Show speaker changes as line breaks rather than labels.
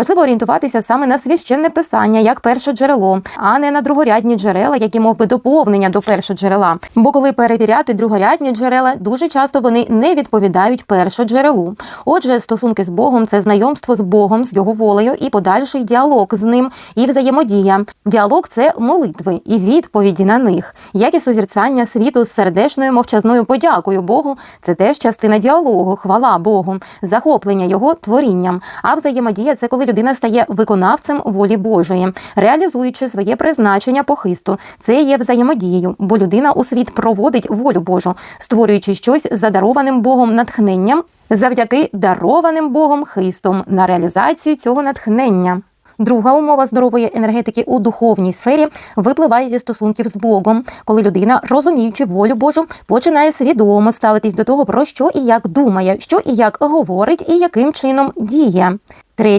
Важливо орієнтуватися саме на священне писання як перше джерело, а не на другорядні джерела, які мов би доповнення до першого джерела. Бо коли перевіряти другорядні джерела, дуже часто вони не відповідають першоджерелу. Отже, стосунки з Богом це знайомство з Богом, з його волею і подальший діалог з ним і взаємодія. Діалог це молитви і відповіді на них, як і созерцання світу з сердечною мовчазною подякою Богу. Це теж частина діалогу, хвала Богу, захоплення його творінням. А взаємодія це коли людина стає виконавцем волі Божої, реалізуючи своє призначення по хисту. Це є взаємодією, бо людина у світ проводить волю Божу, створюючи щось за дарованим Богом натхненням, завдяки дарованим Богом хистом на реалізацію цього натхнення. Друга умова здорової енергетики у духовній сфері випливає зі стосунків з Богом, коли людина, розуміючи волю Божу, починає свідомо ставитись до того, про що і як думає, що і як говорить, і яким чином діє. Третє